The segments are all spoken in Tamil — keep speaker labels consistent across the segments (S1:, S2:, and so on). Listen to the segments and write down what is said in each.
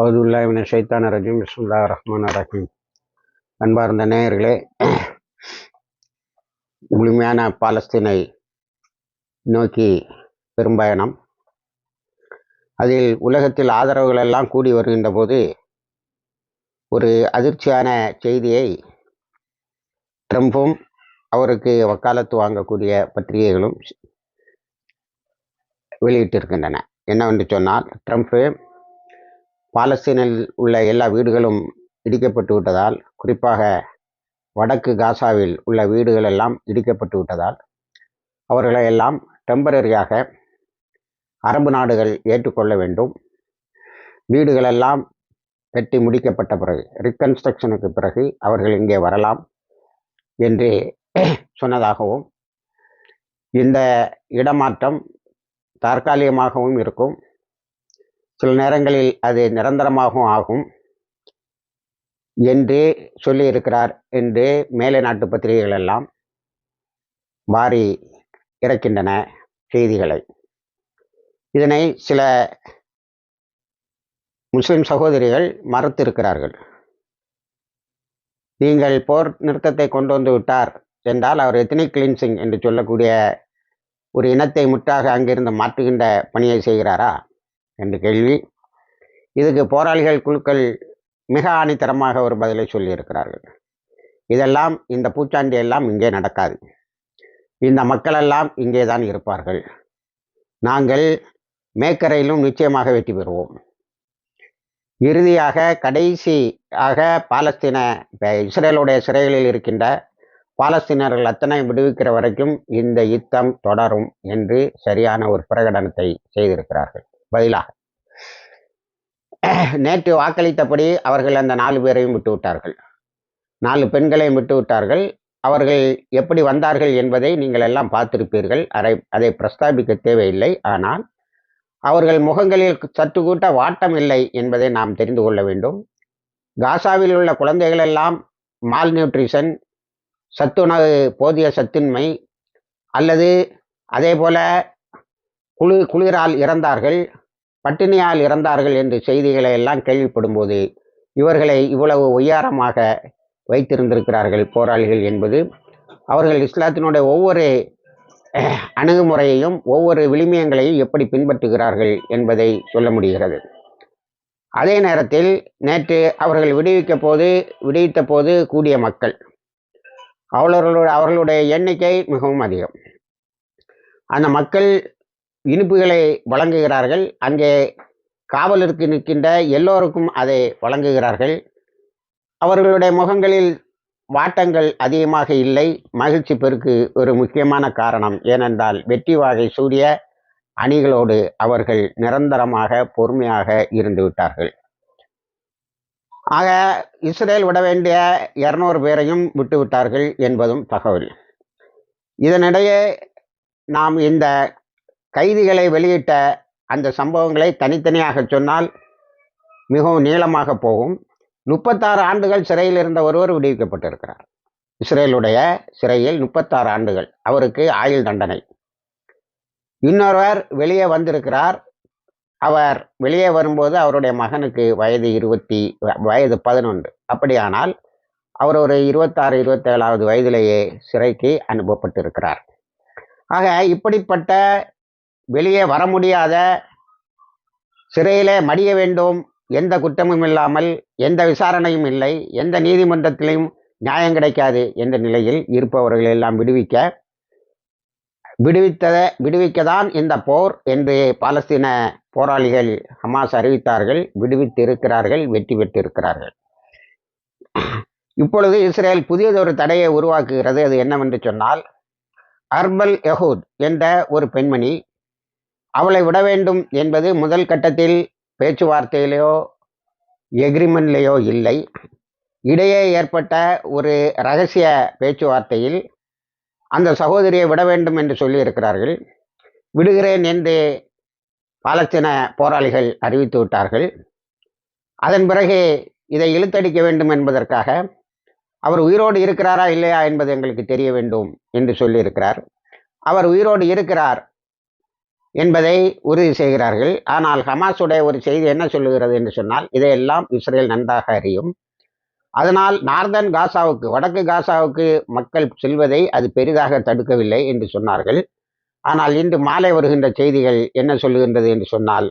S1: அவதுல்லாவின ஷைத்தான ரஜீம். பிஸ்முல்லா ரஹ்மான் ரஹீம். அன்பார்ந்த நேயர்களே முழுமையான பாலஸ்தீனை நோக்கி பெரும்பயணம். அதில் உலகத்தில் ஆதரவுகள் எல்லாம் கூடி வருகின்ற போது ஒரு அதிர்ச்சியான செய்தியை ட்ரம்ப்பும் அவருக்கு வக்காலத்து வாங்கக்கூடிய பத்திரிகைகளும் வெளியிட்டிருக்கின்றன. என்னவென்று சொன்னால் ட்ரம்ப்பு பாலஸ்தீனில் உள்ள எல்லா வீடுகளும் இடிக்கப்பட்டு விட்டதால் குறிப்பாக வடக்கு காசாவில் உள்ள வீடுகள் எல்லாம் இடிக்கப்பட்டு விட்டதால் அவர்களை எல்லாம் டெம்பரரியாக அரபு நாடுகள் ஏற்றுக்கொள்ள வேண்டும். வீடுகளெல்லாம் கட்டி முடிக்கப்பட்ட பிறகு ரிகன்ஸ்ட்ரக்ஷனுக்கு பிறகு அவர்கள் இங்கே வரலாம் என்று சொன்னதாகவும் இந்த இடமாற்றம் தற்காலிகமாகவும் இருக்கும். சில நேரங்களில் அது நிரந்தரமாகவும் ஆகும். என்று சொல்லியிருக்கிறார் என்று மேலை நாட்டு பத்திரிகைகள் எல்லாம் வாரி இறக்கின்றன செய்திகளை. இதனை சில முஸ்லிம் சகோதரிகள் மறுத்திருக்கிறார்கள். நீங்கள் போர் நிறுத்தத்தை கொண்டு வந்து விட்டார் என்றால் அவர் எத்தனை கிளீன்சிங்? என்று சொல்லக்கூடிய ஒரு இனத்தை முற்றாக அங்கிருந்து மாற்றுகின்ற பணியை செய்கிறாரா? என்று கேள்வி. இதுக்கு போராளிகள் குழுக்கள் மிக ஆணித்தரமாக ஒரு பதிலை சொல்லியிருக்கிறார்கள். இதெல்லாம் இந்த பூச்சாண்டி எல்லாம் இங்கே நடக்காது. இந்த மக்களெல்லாம் இங்கே தான் இருப்பார்கள். நாங்கள் மேக்கரையிலும் நிச்சயமாக வெற்றி பெறுவோம். இறுதியாக கடைசியாக பாலஸ்தீன இஸ்ரேலுடைய சிறைகளில் இருக்கின்ற பாலஸ்தீனர்கள் அத்தனை விடுவிக்கிற வரைக்கும் இந்த யுத்தம் தொடரும் என்று சரியான ஒரு பிரகடனத்தை செய்திருக்கிறார்கள். பதிலாக. நேற்று வாக்களித்தபடி அவர்கள் அந்த நாலு பேரையும் விட்டு விட்டார்கள். நாலு பெண்களையும் விட்டு விட்டார்கள். அவர்கள் எப்படி வந்தார்கள் என்பதை நீங்கள் எல்லாம் பார்த்திருப்பீர்கள். அதை அதை பிரஸ்தாபிக்க தேவையில்லை. ஆனால் அவர்கள் முகங்களில் சற்று கூட்ட வாட்டம் இல்லை என்பதை நாம் தெரிந்து கொள்ள வேண்டும். காசாவில் உள்ள குழந்தைகள் எல்லாம் மால் நியூட்ரிஷன் சத்துணவு போதிய சத்தின்மை அல்லது அதே போல குளிர் குளிரால் இறந்தார்கள். பட்டினியால் இறந்தார்கள் என்று செய்திகளை எல்லாம் கேள்விப்படும்போது இவர்களை இவ்வளவு உயாரமாக வைத்திருந்திருக்கிறார்கள் போராளிகள் என்பது அவர்கள் இஸ்லாத்தினுடைய ஒவ்வொரு அணுகுமுறையையும் ஒவ்வொரு விளிமியங்களையும் எப்படி பின்பற்றுகிறார்கள் என்பதை சொல்ல முடிகிறது. அதே நேரத்தில் நேற்று அவர்கள் விடுவிக்க போது விடுவித்த போது கூடிய மக்கள் அவர்களுடைய அவர்களுடைய எண்ணிக்கை மிகவும் அதிகம். அந்த மக்கள் இனிப்புகளை வழங்குகிறார்கள். அங்கே காவலருக்கு நிற்கின்ற எல்லோருக்கும் அதை வழங்குகிறார்கள். அவர்களுடைய முகங்களில் வாட்டங்கள் அதிகமாக இல்லை. மகிழ்ச்சி பெருக்கு ஒரு முக்கியமான காரணம். ஏனென்றால் வெற்றி வாகை சூரிய அணிகளோடு அவர்கள் நிரந்தரமாக பொறுமையாக இருந்து விட்டார்கள். ஆக இஸ்ரேல் விட வேண்டிய இரநூறு பேரையும் விட்டுவிட்டார்கள் என்பதும் தகவல். இதனிடையே நாம் இந்த கைதிகளை வெளியிட்ட அந்த சம்பவங்களை தனித்தனியாக சொன்னால் மிகவும் நீளமாக போகும். முப்பத்தாறு ஆண்டுகள் சிறையில் இருந்த ஒருவர் விடுவிக்கப்பட்டிருக்கிறார். இஸ்ரேலுடைய சிறையில் முப்பத்தாறு ஆண்டுகள். அவருக்கு ஆயுள் தண்டனை. இன்னொருவர் வெளியே வந்திருக்கிறார். அவர் வெளியே வரும்போது அவருடைய மகனுக்கு வயது இருபத்தி வயது பதினொன்று. அப்படியானால் அவர் ஒரு இருபத்தாறு இருபத்தேழாவது வயதிலேயே சிறைக்கு அனுப்பப்பட்டிருக்கிறார். ஆக இப்படிப்பட்ட வெளியே வர முடியாத சிறையிலே மடிய வேண்டும். எந்த குற்றமும் இல்லாமல் எந்த விசாரணையும் இல்லை. எந்த நீதிமன்றத்திலையும் நியாயம் கிடைக்காது என்ற நிலையில் இருப்பவர்கள் எல்லாம் விடுவிக்க விடுவித்த விடுவிக்க தான் இந்த போர் என்று பாலஸ்தீன போராளிகள் ஹமாஸ் அறிவித்தார்கள். விடுவித்து இருக்கிறார்கள் வெற்றி பெற்றிருக்கிறார்கள். இப்பொழுது இஸ்ரேல் புதியதொரு தடையை உருவாக்குகிறது. அது என்னவென்று சொன்னால் அர்பல் யஹூத் என்ற ஒரு பெண்மணி அவளை விட வேண்டும் என்பது முதல் கட்டத்தில் பேச்சுவார்த்தையிலேயோ எக்ரிமெண்ட்லேயோ இல்லை. இடையே ஏற்பட்ட ஒரு ரகசிய பேச்சுவார்த்தையில் அந்த சகோதரியை விட வேண்டும் என்று சொல்லியிருக்கிறார்கள். விடுகிறேன் என்று பாலஸ்தீன போராளிகள் அறிவித்து விட்டார்கள். அதன் பிறகு இதை இழுத்தடிக்க வேண்டும் என்பதற்காக அவர் உயிரோடு இருக்கிறாரா இல்லையா என்பது எங்களுக்கு தெரிய வேண்டும் என்று சொல்லியிருக்கிறார். அவர் உயிரோடு இருக்கிறார் என்பதை உறுதி செய்கிறார்கள். ஆனால் ஹமாஸுடைய ஒரு செய்தி என்ன சொல்லுகிறது என்று சொன்னால் இதையெல்லாம் இஸ்ரேல் நன்றாக அறியும். அதனால் நார்தன் காசாவுக்கு வடக்கு காசாவுக்கு மக்கள் செல்வதை அது பெரிதாக தடுக்கவில்லை என்று சொன்னார்கள். ஆனால் இன்று மாலை வருகின்ற செய்திகள் என்ன சொல்லுகின்றது என்று சொன்னால்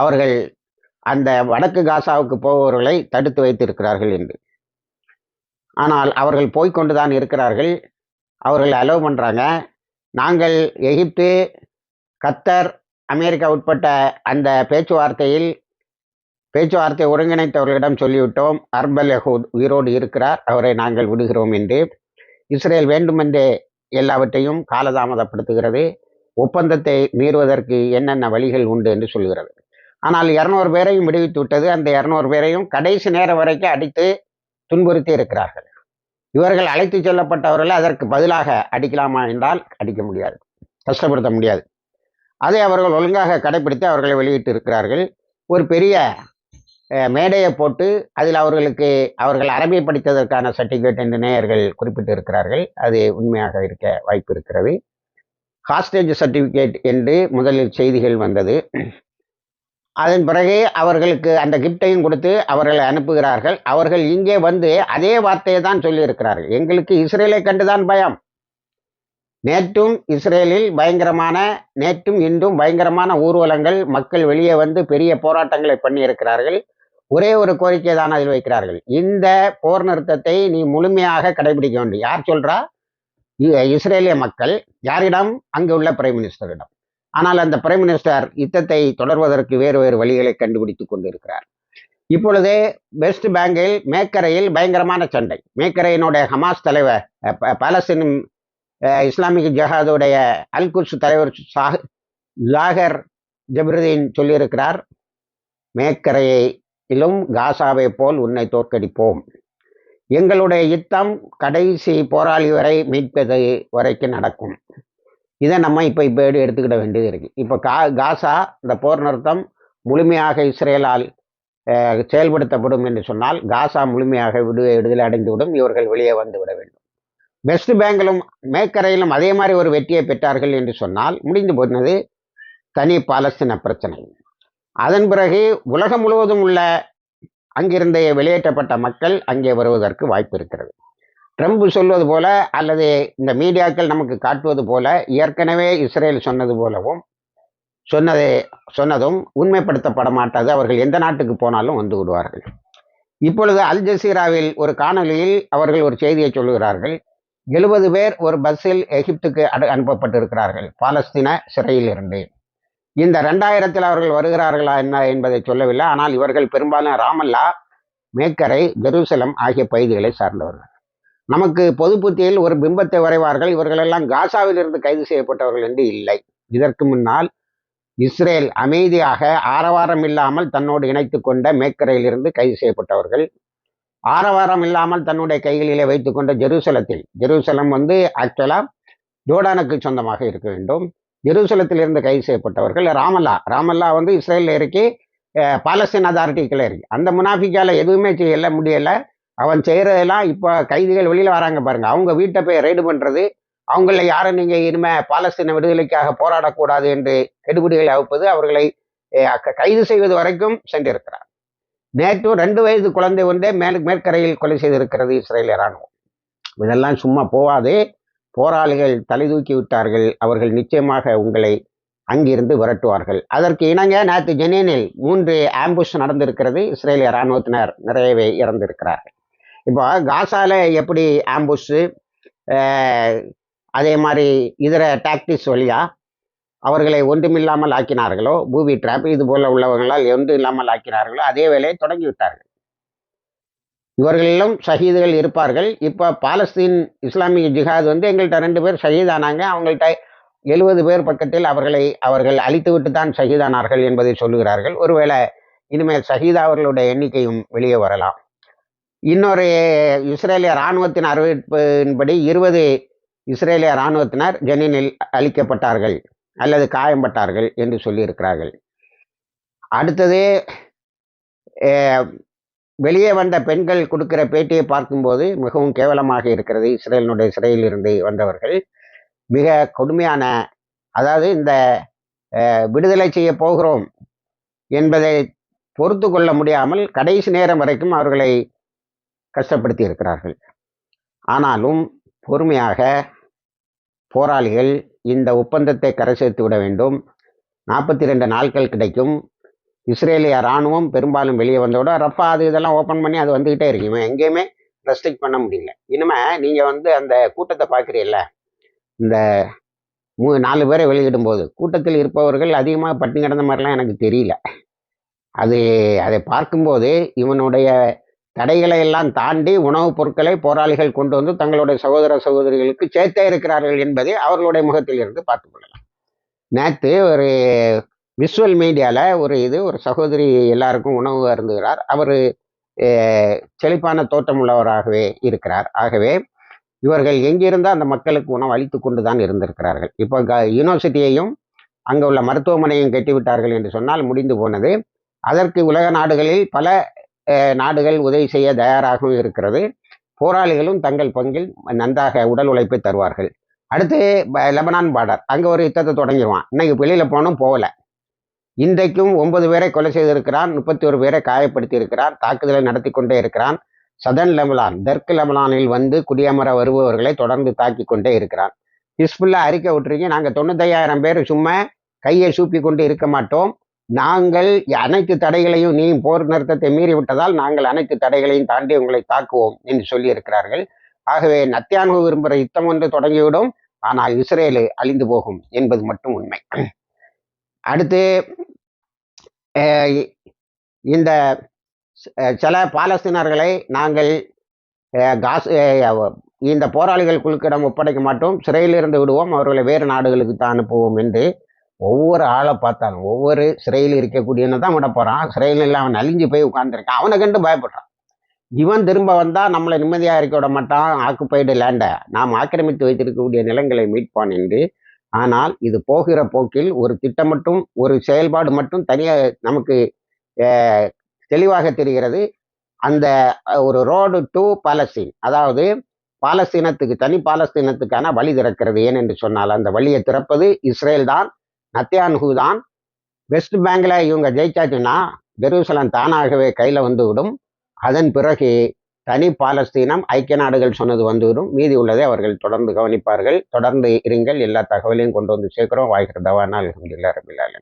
S1: அவர்கள் அந்த வடக்கு காசாவுக்கு போபவர்களை தடுத்து வைத்திருக்கிறார்கள் என்று. ஆனால் அவர்கள் போய்கொண்டுதான் இருக்கிறார்கள். அவர்கள் அலோவ் பண்ணுறாங்க நாங்கள் எகிப்து கத்தர் அமெரிக்கா உட்பட்ட அந்த பேச்சுவார்த்தையில் பேச்சுவார்த்தை ஒருங்கிணைத்தவர்களிடம் சொல்லிவிட்டோம் அர்பல் யஹூத் உயிரோடு இருக்கிறார் அவரை நாங்கள் விடுகிறோம் என்று. இஸ்ரேல் வேண்டுமென்றே எல்லாவற்றையும் காலதாமதப்படுத்துகிறது. ஒப்பந்தத்தை மீறுவதற்கு என்னென்ன வழிகள் உண்டு என்று சொல்கிறது. ஆனால் இரநூறு பேரையும் விடுவித்து விட்டது அந்த இரநூறு பேரையும் கடைசி நேரம் வரைக்கும் அடித்து துன்புறுத்தி இருக்கிறார்கள். இவர்கள் அழைத்து செல்லப்பட்டவர்களை அதற்கு பதிலாக அடிக்கலாமா என்றால் அடிக்க முடியாது கஷ்டப்படுத்த முடியாது. அதை அவர்கள் ஒழுங்காக கடைபிடித்து அவர்களை வெளியிட்டு இருக்கிறார்கள் ஒரு பெரிய மேடையை போட்டு அதில் அவர்களுக்கு அவர்கள் அரபி படித்ததற்கான சர்டிஃபிகேட் என்று நேயர்கள் குறிப்பிட்டு இருக்கிறார்கள் அது உண்மையாக இருக்க வாய்ப்பு இருக்கிறது. ஹாஸ்டேஜ் சர்டிஃபிகேட் என்று முதலில் செய்திகள் வந்தது. அதன் பிறகு அவர்களுக்கு அந்த கிஃப்டையும் கொடுத்து அவர்களை அனுப்புகிறார்கள். அவர்கள் இங்கே வந்து அதே வார்த்தையை தான் சொல்லியிருக்கிறார்கள். எங்களுக்கு இஸ்ரேலை கண்டுதான் பயம். நேற்றும் இஸ்ரேலில் பயங்கரமான நேற்றும் இன்றும் பயங்கரமான ஊர்வலங்கள் மக்கள் வெளியே வந்து பெரிய போராட்டங்களை பண்ணியிருக்கிறார்கள். ஒரே ஒரு கோரிக்கை தான் அதில் வைக்கிறார்கள். இந்த போர் நிறுத்தத்தை நீ முழுமையாக கடைபிடிக்க வேண்டும். யார் சொல்றா? இஸ்ரேலிய மக்கள். யாரிடம்? அங்கு உள்ள பிரைம் மினிஸ்டரிடம். ஆனால் அந்த பிரைம் மினிஸ்டர் யுத்தத்தை தொடர்வதற்கு வேறு வேறு வழிகளை கண்டுபிடித்துக் கொண்டிருக்கிறார். இப்பொழுதே வெஸ்ட் பேங்கில் மேக்கரையில் பயங்கரமான சண்டை. மேக்கரையினுடைய ஹமாஸ் தலைவர் பாலஸ்தீன் இஸ்லாமிக் ஜஹாதுடைய அல்குஸ் தலைவர் ஜாகர் ஜப்ருதீன் சொல்லியிருக்கிறார் மேக்கரையிலும் காசாவை போல் உன்னை தோற்கடிப்போம். எங்களுடைய யுத்தம் கடைசி போராளி வரை மீட்பது வரைக்கும் நடக்கும். இதை நம்ம இப்போ இப்போ எடுத்துக்கிட வேண்டியது இருக்குது இப்போ கா காசா இந்த போர் நிறுத்தம் முழுமையாக இஸ்ரேலால் செயல்படுத்தப்படும் என்று சொன்னால் காசா முழுமையாக விடு விடுதலை அடைந்துவிடும். இவர்கள் வெளியே வந்துவிட வேண்டும். வெஸ்ட் பேங்கிலும் மேக்கரையிலும் அதே மாதிரி ஒரு வெற்றியை பெற்றார்கள் என்று சொன்னால் முடிந்து போனது தனி பாலஸ்தீன பிரச்சனை. அதன் பிறகு உலகம் முழுவதும் உள்ள அங்கிருந்த வெளியேற்றப்பட்ட மக்கள் அங்கே வருவதற்கு வாய்ப்பு இருக்கிறது. ட்ரம்ப் சொல்வது போல அல்லது இந்த மீடியாக்கள் நமக்கு காட்டுவது போல ஏற்கனவே இஸ்ரேல் சொன்னது போலவும் சொன்னதை சொன்னதும் உண்மைப்படுத்தப்பட மாட்டாது. அவர்கள் எந்த நாட்டுக்கு போனாலும் வந்து விடுவார்கள். இப்பொழுது அல் ஜசீராவில் ஒரு காணொலியில் அவர்கள் ஒரு செய்தியை சொல்லுகிறார்கள் எழுபது பேர் ஒரு பஸ்ஸில் எகிப்துக்கு அனு அனுப்பப்பட்டிருக்கிறார்கள் பாலஸ்தீன சிறையில் இருந்து இந்த ரெண்டாயிரத்தில் அவர்கள் வருகிறார்களா என்ன என்பதை சொல்லவில்லை ஆனால் இவர்கள் பெரும்பாலும் ராமல்லா மேக்கரை ஜெருசலம் ஆகிய பகுதிகளை சார்ந்தவர்கள். நமக்கு பொது புத்தியில் ஒரு பிம்பத்தை வரைவார்கள் இவர்களெல்லாம் காசாவில் இருந்து கைது செய்யப்பட்டவர்கள் என்று இல்லை. இதற்கு முன்னால் இஸ்ரேல் அமைதியாக ஆரவாரம் இல்லாமல் தன்னோடு இணைத்து கொண்ட மேக்கரையிலிருந்து கைது செய்யப்பட்டவர்கள் ஆரவாரம் இல்லாமல் தன்னுடைய கைகளிலே வைத்துக்கொண்ட ஜெருசலத்தில் ஜெருசலம் வந்து ஆக்சுவலாக ஜோர்டானுக்கு சொந்தமாக இருக்க வேண்டும். ஜெருசலத்தில் இருந்து கைது செய்யப்பட்டவர்கள் ராமல்லா. ராமல்லா வந்து இஸ்ரேலில் இருக்கி பாலஸ்தீன் அதாரிட்டிக்கில் இருக்கு அந்த முனாஃபிக்கால எதுவுமே செய்யல முடியலை. அவன் செய்கிறதெல்லாம் இப்போ கைதிகள் வெளியில் வராங்க பாருங்கள் அவங்க வீட்டை போய் ரைடு பண்ணுறது அவங்கள யாரை நீங்கள் இனிமேல் பாலஸ்தீன விடுதலைக்காக போராடக்கூடாது என்று கெடுபிடிகளை அவுப்பது அவர்களை கைது செய்வது வரைக்கும் சென்றிருக்கிறார். நேற்று ரெண்டு வயது குழந்தை ஒன்றே மேல் மேற்கரையில் கொலை செய்திருக்கிறது இஸ்ரேல் இராணுவம். இதெல்லாம் சும்மா போகாதே. போராளிகள் தலை தூக்கி விட்டார்கள். அவர்கள் நிச்சயமாக உங்களை அங்கிருந்து விரட்டுவார்கள். அதற்கு இணங்க நேற்று ஜெனீனில் மூன்று ஆம்புஷ் நடந்திருக்கிறது. இஸ்ரேலிய இராணுவத்தினர் நிறையவே இறந்திருக்கிறார்கள். இப்போ காசால எப்படி ஆம்புஷு அதே மாதிரி இதர டாக்டிக்ஸ் வழியாக அவர்களை ஒன்றுமில்லாமல் ஆக்கினார்களோ பூவி டிராப் இது போல உள்ளவர்களால் ஒன்று இல்லாமல் ஆக்கினார்களோ அதே வேலையை தொடங்கிவிட்டார்கள். இவர்களிலும் ஷஹீதுகள் இருப்பார்கள். இப்போ பாலஸ்தீன் இஸ்லாமிய ஜிஹாத் வந்து எங்கள்கிட்ட ரெண்டு பேர் ஷஹீதானாங்க. அவங்கள்ட்ட எழுபது பேர் பக்கத்தில் அவர்களை அவர்கள் அழித்துவிட்டு தான் ஷஹீதானார்கள் என்பதை சொல்லுகிறார்கள். ஒருவேளை இனிமேல் ஷஹீதா அவர்களுடைய எண்ணிக்கையும் வெளியே வரலாம். இன்னொரு இஸ்ரேலிய இராணுவத்தின் அறிவிப்பின்படி இருபது இஸ்ரேலிய இராணுவத்தினர் ஜெனினில் அழிக்கப்பட்டார்கள். அல்லது காயம்பட்டார்கள் என்று சொல்லியிருக்கிறார்கள். அடுத்தது வெளியே வந்த பெண்கள் கொடுக்கிற பேட்டியை பார்க்கும்போது மிகவும் கேவலமாக இருக்கிறது. இஸ்ரேலினுடைய சிறையில் இருந்து வந்தவர்கள். மிக கொடுமையான அதாவது இந்த விடுதலை செய்ய போகிறோம் என்பதை பொறுத்து கொள்ள முடியாமல் கடைசி நேரம் வரைக்கும் அவர்களை கஷ்டப்படுத்தி இருக்கிறார்கள் ஆனாலும் பொறுமையாக போராளிகள் இந்த ஒப்பந்தத்தை கரை சேர்த்து விட வேண்டும். நாற்பத்தி ரெண்டு நாட்கள் கிடைக்கும். இஸ்ரேலிய இராணுவம் பெரும்பாலும் வெளியே வந்தோட ரப்பா அது இதெல்லாம் ஓப்பன் பண்ணி அது வந்துக்கிட்டே இருக்கு. இவன் எங்கேயுமே ரெஸ்ட்ரிக்ட் பண்ண முடியல. இனிமே நீங்கள் வந்து அந்த கூட்டத்தை பார்க்குறீல்ல இந்த மூ நாலு பேரை வெளியிடும்போது கூட்டத்தில் இருப்பவர்கள் அதிகமாக பட்டினி கிடந்த மாதிரிலாம் எனக்கு தெரியல. அது அதை பார்க்கும்போது இவனுடைய தடைகளை எல்லாம் தாண்டி உணவுப் பொருட்களை போராளிகள் கொண்டு வந்து தங்களுடைய சகோதர சகோதரிகளுக்கு சேர்த்தே இருக்கிறார்கள் என்பதை அவர்களுடைய முகத்தில் இருந்து பார்த்து கொள்ளலாம். நேற்று ஒரு விஷுவல் மீடியாவில் ஒரு இது ஒரு சகோதரி எல்லாருக்கும் உணவு அருந்துகிறார். அவர் செழிப்பான தோட்டம் உள்ளவராகவே இருக்கிறார். ஆகவே இவர்கள் எங்கிருந்து அந்த மக்களுக்கு உணவு அளித்து கொண்டு தான் இருந்திருக்கிறார்கள். இப்போ க யூனிவர்சிட்டியையும் அங்கே உள்ள மருத்துவமனையும் கட்டிவிட்டார்கள் என்று சொன்னால் முடிந்து போனது. அதற்கு உலக நாடுகளில் பல நாடுகள் உதவி செய்ய தயாராகவும் இருக்கிறது. போராளிகளும் தங்கள் பங்கில் நன்றாக உடல் உழைப்பை தருவார்கள். அடுத்து லெபனான் பார்டர். அங்கே ஒரு யுத்தத்தை தொடங்கிடுவான் இன்னைக்கு வெளியில் போகணும் போகல. இன்றைக்கும் ஒன்பது பேரை கொலை செய்திருக்கிறான். முப்பத்தி ஒரு பேரை காயப்படுத்தி இருக்கிறான். தாக்குதலை நடத்தி கொண்டே இருக்கிறான். சதன் லெபனான் தெற்கு லெபனானில் வந்து குடியமர வருபவர்களை தொடர்ந்து தாக்கி கொண்டே இருக்கிறான். ஹிஸ்புல்லா அறிக்கை விட்டுருக்கீங்க நாங்கள் தொண்ணூத்தையாயிரம் பேர் சும்மா கையை சூப்பி கொண்டு இருக்க மாட்டோம். நாங்கள் அனைத்து தடைகளையும் நீ போர் நிறுத்தத்தை மீறி விட்டதால் நாங்கள் அனைத்து தடைகளையும் தாண்டி உங்களை தாக்குவோம் என்று சொல்லியிருக்கிறார்கள். ஆகவே நத்தியானு விரும்புகிற யுத்தம் ஒன்று தொடங்கிவிடும். ஆனால் இஸ்ரேலு அழிந்து போகும் என்பது மட்டும் உண்மை. அடுத்து இந்த சில பாலஸ்தீனர்களை நாங்கள் காசு இந்த போராளிகள் குழுக்கிடம் ஒப்படைக்க மாட்டோம். சிறையில் இருந்து விடுவோம். அவர்களை வேறு நாடுகளுக்கு தான் அனுப்புவோம் என்று ஒவ்வொரு ஆளை பார்த்தாலும் ஒவ்வொரு சிறையில் இருக்கக்கூடியவனை தான் விட போகிறான் சிறையில் அவன் அழிஞ்சு போய் உட்காந்துருக்கான் அவனை கண்டு பயப்படுறான். இவன் திரும்ப வந்தால் நம்மளை நிம்மதியாக இருக்க விட மாட்டான். ஆக்குப்பைடு லேண்டை நாம் ஆக்கிரமித்து வைத்திருக்கக்கூடிய நிலங்களை மீட்பான் என்று. ஆனால் இது போகிற போக்கில் ஒரு திட்டம் மட்டும் ஒரு செயல்பாடு மட்டும் தனியாக நமக்கு தெளிவாக தெரிகிறது. அந்த ஒரு ரோடு டு பாலஸ்தீன் அதாவது பாலஸ்தீனத்துக்கு தனி பாலஸ்தீனத்துக்கான வழி திறக்கிறது. ஏன் என்று சொன்னால் அந்த வழியை திறப்பது இஸ்ரேல் தான். நத்தியான்ஹூ தான் வெஸ்ட் பேங்கில் இவங்க ஜெயிச்சாச்சுன்னா ஜெருசலம் தானாகவே கையில் வந்துவிடும். அதன் பிறகு தனி பாலஸ்தீனம் ஐக்கிய நாடுகள் சொன்னது வந்துவிடும். மீதி உள்ளதை அவர்கள் தொடர்ந்து கவனிப்பார்கள். தொடர்ந்து இருங்கள். எல்லா தகவலையும் கொண்டு வந்து சேர்க்கிறோம். வாய்க்கிறதவானால் அலமதுல்லா ரபில்